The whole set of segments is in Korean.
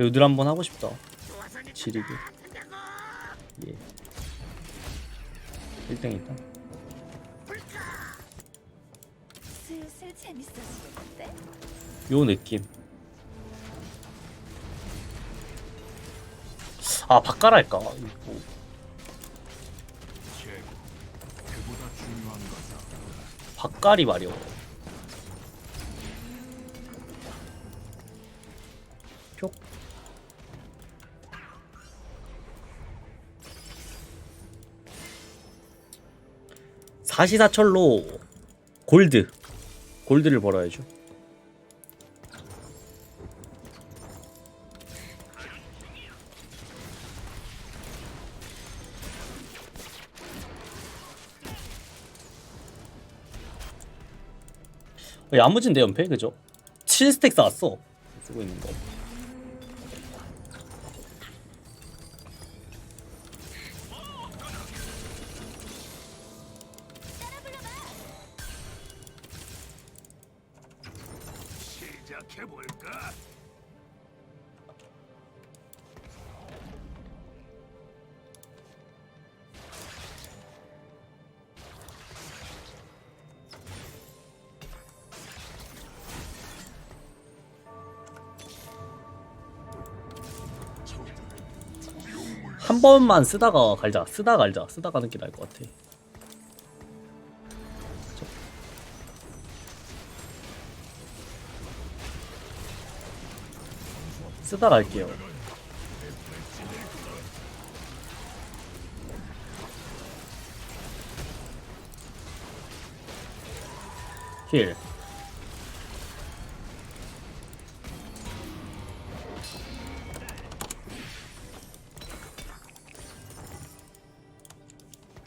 요들 한번 하고 싶다. 지리기. 예. 1등 있다. 요 느낌. 아 바꿔랄까? 이거 바꿔리 마려. 사시사철로 골드 골드를 벌어야죠. 어, 야무진데 연패 그죠? 7스택 쌓았어 쓰고 있는 거 시작해 볼까? 한 번만 쓰다가 갈자. 쓰다 갈자. 쓰다 가는 게 나을 것 같아 쓰다 갈게요. 힐.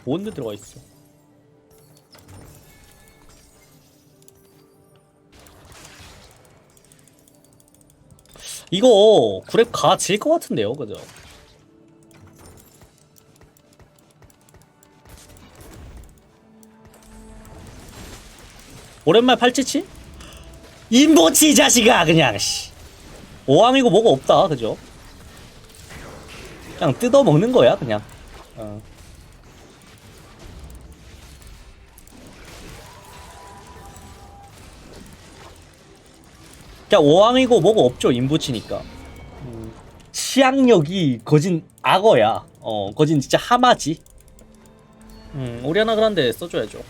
뭔데 들어가 있어 이거 그랩 가질 것 같은데요 그죠 오랜만에 팔찌치? 인보치 이 자식아 그냥 씨 오함이고 뭐가 없다 그죠 그냥 뜯어 먹는 거야 그냥 어. 그냥 오함이고 뭐가 없죠 인부치니까. 음, 치악력이 거진 악어야. 어 거진 진짜 하마지. 음 오리아나 그란데 써줘야죠.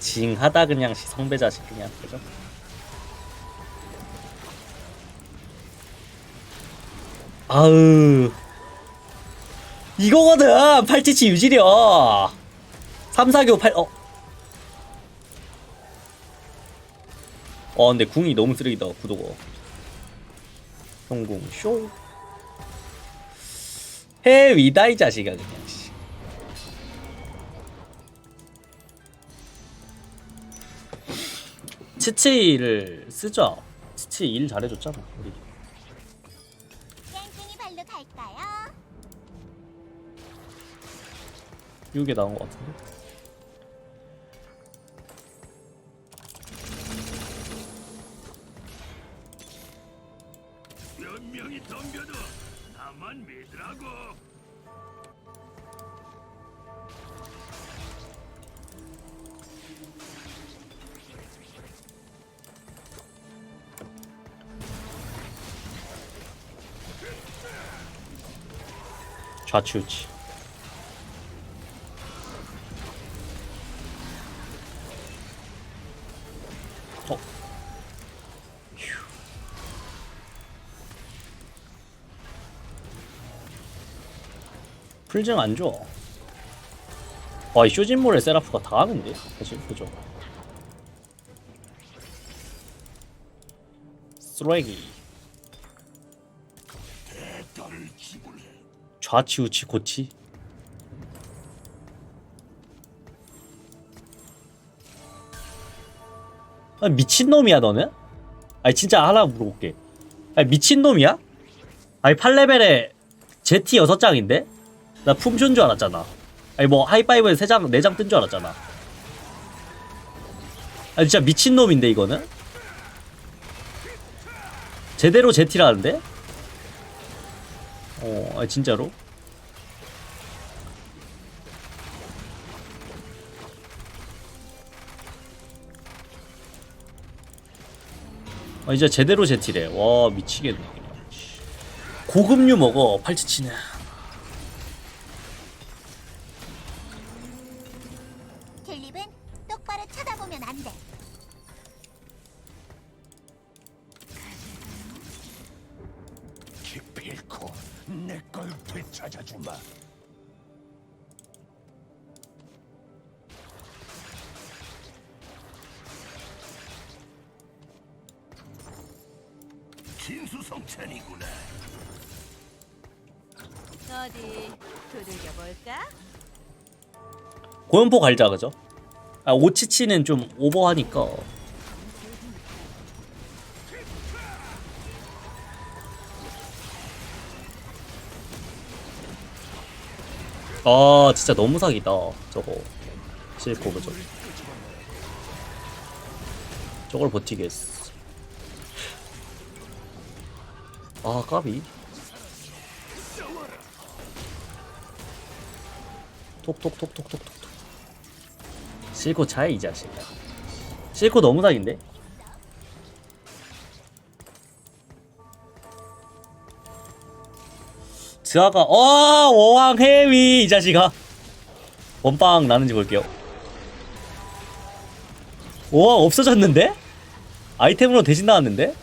징하다 그냥 시 성배 자식 그냥 그죠? 아으. 이거거든 팔찌치 유지력. 3, 4, 교 8, 어. 어 근데 궁이 너무 쓰레기다 구도가 성공 쇼. 해위다 이 자식아 그냥 씨. 치치를 쓰자 치치 일 잘해줬잖아 우리. 깽깽이 발로 갈까요? 6에 나온 것 같은데 좌치우치 어 휴. 풀증 안 줘. 와, 이 쇼진몰의 세라프가 다 하는데? 사실, 그죠? 쓰레기. 좌치 우치 고치. 아, 미친놈이야, 너는? 아니, 진짜 하나 물어볼게. 아니, 미친놈이야? 아니, 8레벨에 제티 6장인데? 나 품쇼인 줄 알았잖아. 아니, 뭐, 하이파이브에 3장, 4장 뜬 줄 알았잖아. 아니, 진짜 미친놈인데, 이거는? 제대로 제티라는데? 어, 아, 진짜로? 아, 이제 제대로 제티래. 와, 미치겠네. 고급류 먹어, 팔찌치는. 진수성찬이구나. 어디 두들겨 볼까? 고연포 갈자, 그죠? 아, 오치치는 좀 오버하니까. 아, 진짜 너무 사기다. 저거. 실코, 그죠? 저걸 버티겠어. 아, 까비. 톡톡톡톡톡톡. 실코 차이 이 자식. 실코 너무 사기인데? 드아가 어 워왕 해위 이 자식아 원빵 나는지 볼게요 와 없어졌는데? 아이템으로 대신 나왔는데?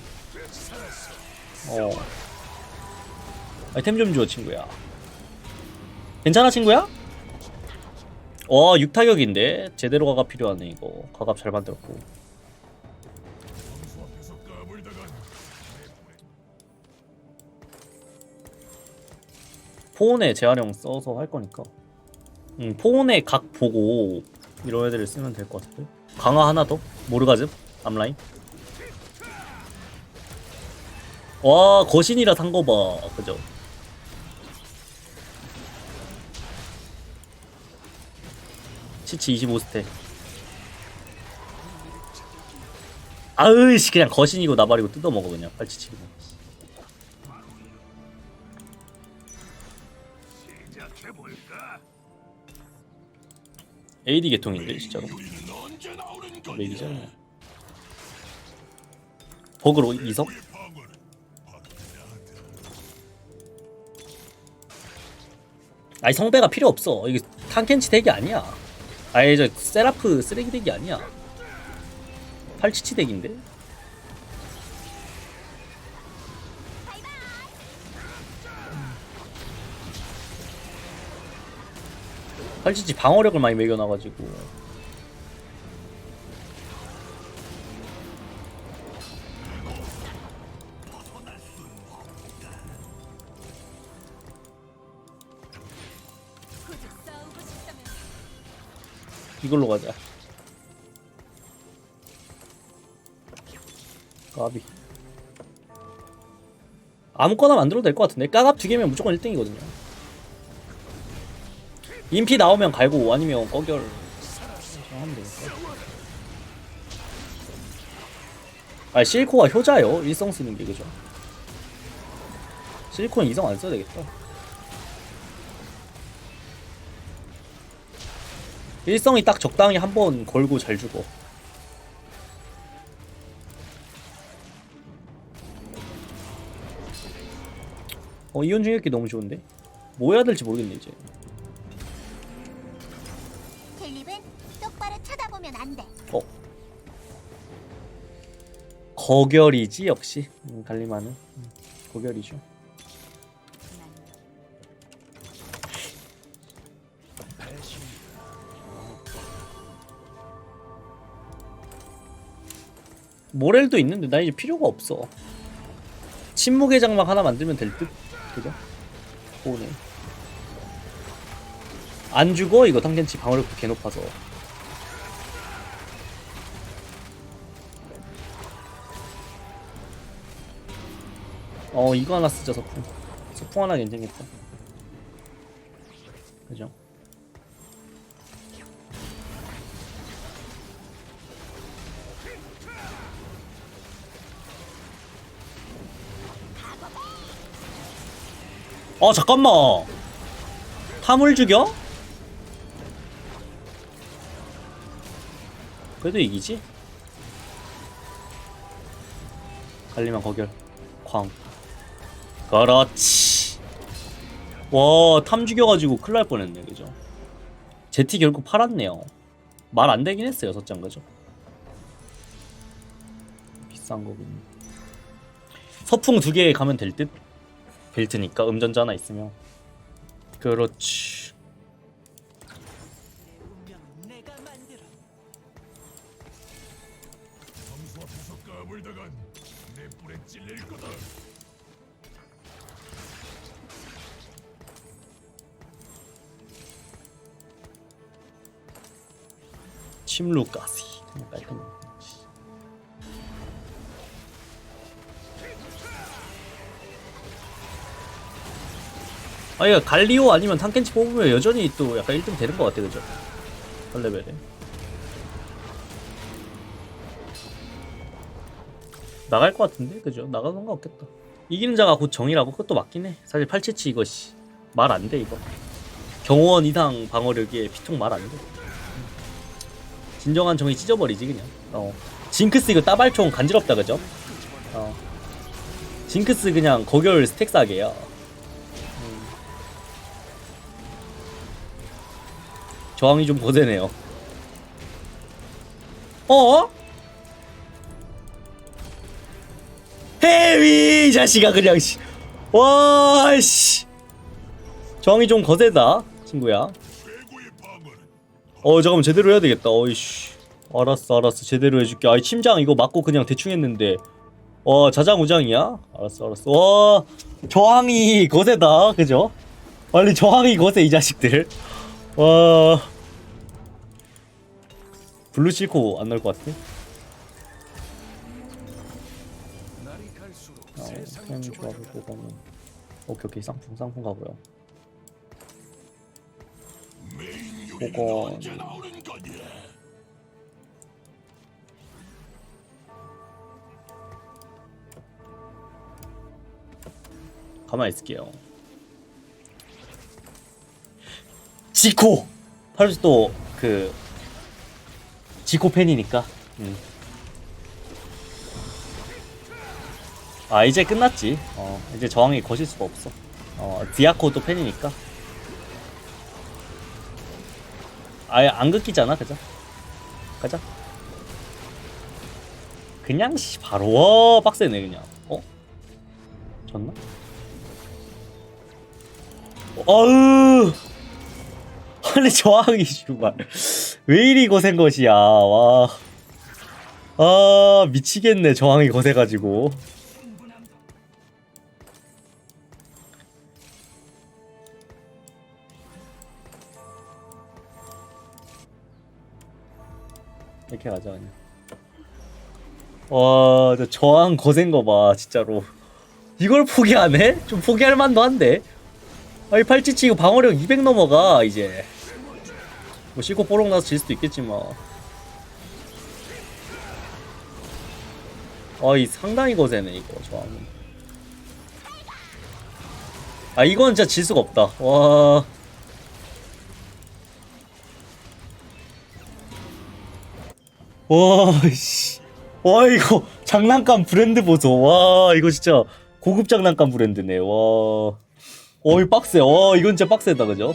어 아이템 좀 줘 친구야 괜찮아 친구야? 와 6타격인데 제대로 가가 필요하네 이거 가갑 잘 만들었고 포온에 재활용 써서 할 거니까 음, 포온에 각 보고 이런 애들을 쓰면 될 것 같은데 강화 하나 더? 모르가즘? 앞라인? 와 거신이라 산 거 봐 그죠? 치치 25스택 아으씨 그냥 거신이고 나발이고 뜯어먹어 그냥 팔치치고? AD 계통인데 진짜로? 맥이잖아 버그로 이석? 아니 성배가 필요 없어. 이게 탄켄치 덱이 아니야. 아예 저 세라프 쓰레기 덱이 아니야. 팔치치 덱인데? 팔치치 방어력을 많이 매겨놔가지고 이걸로 가자. 까비. 아무거나 만들어도 될 것 같은데 까갑 두 개면 무조건 1등이거든요. 인피 나오면 갈고 아니면 꺼결 하면 되니까. 아 실코가 효자요 일성 쓰는 게 그죠? 실코는 이성 안 써야 되겠다. 일성이 딱 적당히 한 번 걸고 잘 죽어. 어 이온 중력기 너무 좋은데? 뭐 해야 될지 모르겠네 이제. 캘립은 똑바로 쳐다보면 안 돼. 어. 거결이지 역시 음, 갈리마는 음, 거결이죠. 모렐도 있는데 나 이제 필요가 없어. 침묵의 장막 하나 만들면 될 듯. 그죠? 오네. 안 죽어 이거 탕켄치 방어력도 개 높아서. 어 이거 하나 쓰자 서풍. 서풍 하나 괜찮겠다. 그죠? 아 잠깐만. 탐을 죽여? 그래도 이기지? 갈리만 거결. 광 그렇지. 와탐 죽여가지고 큰일 날 뻔했네 그죠? 제티 결국 팔았네요. 말 안 되긴 했어요 여섯 장 그죠? 비싼 거군 서풍 두 개 가면 될듯 벨트니까 음전자 하나 있으면 그렇지. 침루가시 그냥 깔끔해 아, 이거 갈리오 아니면 탕켄치 뽑으면 여전히 또 약간 1등 되는 것 같아, 그죠? 8레벨에. 나갈 것 같은데? 그죠? 나가는 거 없겠다. 이기는 자가 곧 정이라고? 그것도 맞긴 해. 사실 877 이거, 씨. 말 안 돼, 이거. 경호원 이상 방어력에 피통 말 안 돼. 진정한 정이 찢어버리지 그냥 어 징크스 이거 따발총 간지럽다 그죠? 어 징크스 그냥 거결 스택 싸게야 저항이 좀 거대네요 어? 해위 이 자식아 그냥 씨. 와 씨. 저항이 좀 거세다 친구야 어 잠깐만 제대로 해야 되겠다 어이씨 알았어 알았어 제대로 해줄게 아이 침장 이거 맞고 그냥 대충 했는데 와 자장우장이야? 알았어 알았어 와 저항이 거세다 그죠? 빨리 저항이 거세 이 자식들 와 블루 실코 안 나올 것 같아? 날이 갈수록 어. 조합을 보고는 오케이 오케이 쌍풍 쌍풍 가고요 거냐? 가만히 있을게요. 지코! 파르스 또그 지코 팬이니까. 음. 아 이제 끝났지. 어 이제 저항이 거실 수가 없어. 어 디아코도 팬이니까. 아예 안 긋기잖아, 그죠? 가자. 그냥 씨 바로 와 빡세네 그냥. 어? 졌나? 어으 아니 저항이 정말 왜 이리 고생 것이야 와. 아 미치겠네 저항이 거세가지고 이렇게 가자 그냥 와, 저 저항 거센 거 봐, 진짜로. 이걸 포기하네? 좀 포기할 만도 한데. 아이 팔찌치 이거 방어력 200 넘어가 이제. 뭐 시코 뽀록 나서 질 수도 있겠지만. 아이 상당히 거세네 이거 저항은. 아 이건 진짜 질 수가 없다. 와. 와, 씨. 와, 이거 장난감 브랜드 보소. 와, 이거 진짜 고급 장난감 브랜드네. 와. 어 이 빡세. 와, 이건 진짜 빡세다, 그죠?